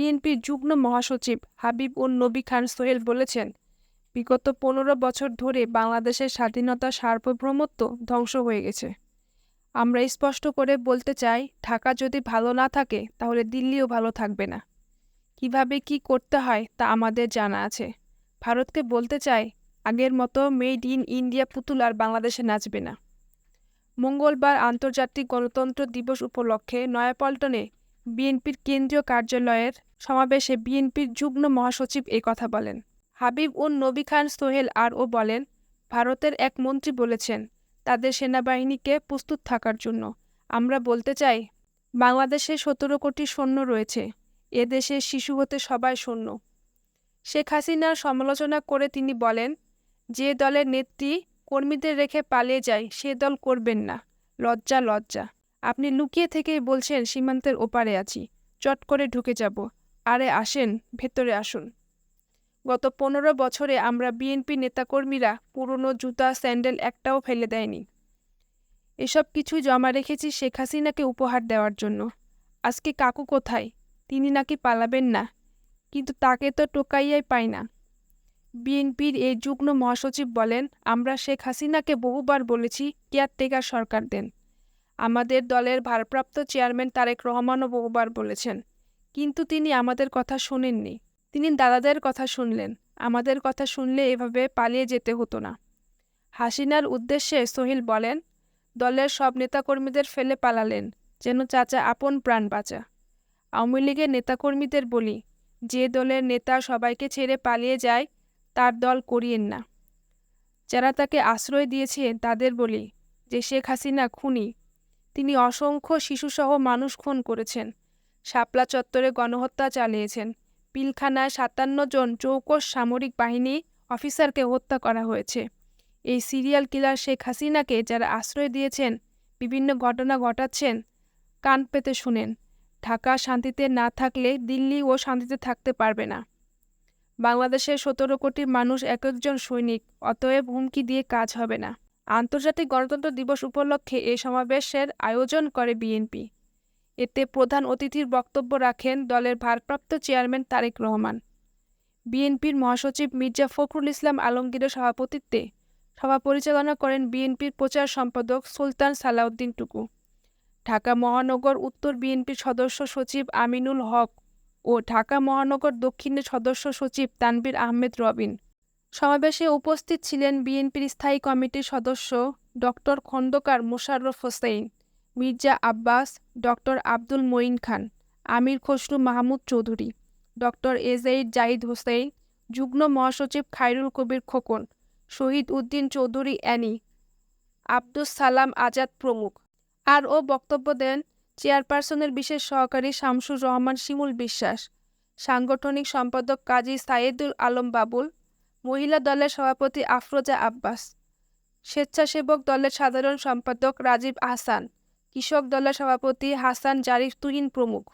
বিএনপির যুগ্ম মহাসচিব হাবিব উন নবী খান সোহেল বলেছেন, বিগত পনেরো বছর ধরে বাংলাদেশের স্বাধীনতা সার্বভৌমত্ব ধ্বংস হয়ে গেছে। আমরা স্পষ্ট করে বলতে চাই, ঢাকা যদি ভালো না থাকে, তাহলে দিল্লিও ভালো থাকবে না। কীভাবে কি করতে হয় তা আমাদের জানা আছে। ভারতকে বলতে চাই, আগের মতো মেড ইন ইন্ডিয়া পুতুল আর বাংলাদেশে নাচবে না। মঙ্গলবার আন্তর্জাতিক গণতন্ত্র দিবস উপলক্ষে নয়াপল্টনে বিএনপির কেন্দ্রীয় কার্যালয়ের সমাবেশে বিএনপির যুগ্ম মহাসচিব এই কথা বলেন। হাবিব উন নবী খান সোহেল আরও বলেন, ভারতের এক মন্ত্রী বলেছেন, তাদের সেনাবাহিনীকে প্রস্তুত থাকার জন্য। আমরা বলতে চাই, বাংলাদেশে সতেরো কোটি সৈন্য রয়েছে, এ দেশে শিশু হতে সবাই সৈন্য। শেখ হাসিনার সমালোচনা করে তিনি বলেন, যে দলের নেত্রী কর্মীদের রেখে পালিয়ে যায়, সে দল করবেন না। লজ্জা লজ্জা। আপনি লুকিয়ে থেকেই বলছেন সীমান্তের ওপারে আছি। চট করে ঢুকে যাব। আরে আসেন, ভেতরে আসুন। গত পনেরো বছরে আমরা বিএনপি নেতাকর্মীরা পুরনো জুতা, স্যান্ডেল একটাও ফেলে দেয়নি। এসব কিছু জমা রেখেছি শেখ হাসিনাকে উপহার দেওয়ার জন্য। আজকে কাকু কোথায়? তিনি নাকি পালাবেন না। কিন্তু তাকে তো টোকাইয়াই পাই না। বিএনপির এই যুগ্ম মহাসচিব বলেন, আমরা শেখ হাসিনাকে বহুবার বলেছি, কেয়ারটেকার সরকার দেন। আমাদের দলের ভারপ্রাপ্ত চেয়ারম্যান তারেক রহমানও বহুবার বলেছেন। কিন্তু তিনি আমাদের কথা শোনেননি। তিনি দাদাদের কথা শুনলেন। আমাদের কথা শুনলে এভাবে পালিয়ে যেতে হতো না। হাসিনার উদ্দেশ্যে সোহিল বলেন, দলের সব নেতাকর্মীদের ফেলে পালালেন, যেন চাচা আপন প্রাণ বাঁচা। আওয়ামী লীগের নেতাকর্মীদের বলি, যে দলের নেতা সবাইকে ছেড়ে পালিয়ে যায়, তার দল করিয়েন না। যারা তাকে আশ্রয় দিয়েছে তাদের বলি, যে শেখ হাসিনা খুনি তিনি অসংখ্য শিশুসহ মানুষ খুন করেছেন। শাপলা চত্বরে গণহত্যা চালিয়েছেন। পিলখানায় সাতান্ন জন চৌকস সামরিক বাহিনী অফিসারকে হত্যা করা হয়েছে। এই সিরিয়াল কিলার শেখ হাসিনাকে যারা আশ্রয় দিয়েছেন, বিভিন্ন ঘটনা ঘটাচ্ছেন, কান পেতে শুনেন। ঢাকা শান্তিতে না থাকলে দিল্লি ও শান্তিতে থাকতে পারবে না। বাংলাদেশের সতেরো কোটি মানুষ এক একজন সৈনিক, অতএব হুমকি দিয়ে কাজ হবে না। আন্তর্জাতিক গণতন্ত্র দিবস উপলক্ষে এই সমাবেশের আয়োজন করে বিএনপি। এতে প্রধান অতিথির বক্তব্য রাখেন দলের ভারপ্রাপ্ত চেয়ারম্যান তারেক রহমান। বিএনপির মহাসচিব মির্জা ফখরুল ইসলাম আলমগীরের সভাপতিত্বে সভা পরিচালনা করেন বিএনপির প্রচার সম্পাদক সুলতান সালাউদ্দিন টুকু। ঢাকা মহানগর উত্তর বিএনপির সদস্য সচিব আমিনুল হক ও ঢাকা মহানগর দক্ষিণের সদস্য সচিব তানবির আহমেদ রবিন। সমাবেশে উপস্থিত ছিলেন বিএনপির স্থায়ী কমিটির সদস্য doctor Khandaker Mosharraf Hossain Mirza Abbas, doctor Abdul Moyeen Khan, Amir Khasru Mahmud Chowdhury, doctor এজাইদ Zahid Hossain যুগ্ম মহাসচিব খায়রুল কবির খোকন, শহীদ উদ্দিন চৌধুরী অ্যানি, আব্দুস সালাম আজাদ প্রমুখ। আর ও বক্তব্য দেন চেয়ারপারসনের বিশেষ সহকারী শামসুর রহমান শিমুল বিশ্বাস, সাংগঠনিক সম্পাদক কাজী সাইদুল আলম বাবুল মহিলা দলের সভাপতি আফরোজা আব্বাস, স্বেচ্ছাসেবক দলের সাধারণ সম্পাদক রাজীব আহসান, কৃষক দলের সভাপতি হাসান জারিফ তুহিন প্রমুখ।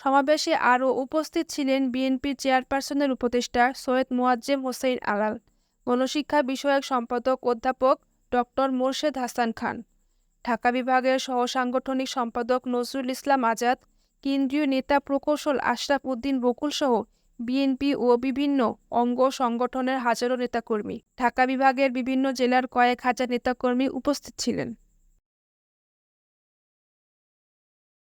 সমাবেশে আরও উপস্থিত ছিলেন বিএনপির চেয়ারপারসনের উপদেষ্টা সৈয়দ মোয়াজ্জেম হোসেন আলাল, গণশিক্ষা বিষয়ক সম্পাদক অধ্যাপক ডক্টর মোর্শেদ হাসান খান, ঢাকা বিভাগের সহসাংগঠনিক সম্পাদক নজরুল ইসলাম আজাদ, কেন্দ্রীয় নেতা প্রকৌশল আশরাফ উদ্দিন বকুলসহ বিএনপি ও বিভিন্ন অঙ্গ সংগঠনের হাজারো নেতাকর্মী। ঢাকা বিভাগের বিভিন্ন জেলার কয়েক হাজার নেতাকর্মী উপস্থিত ছিলেন।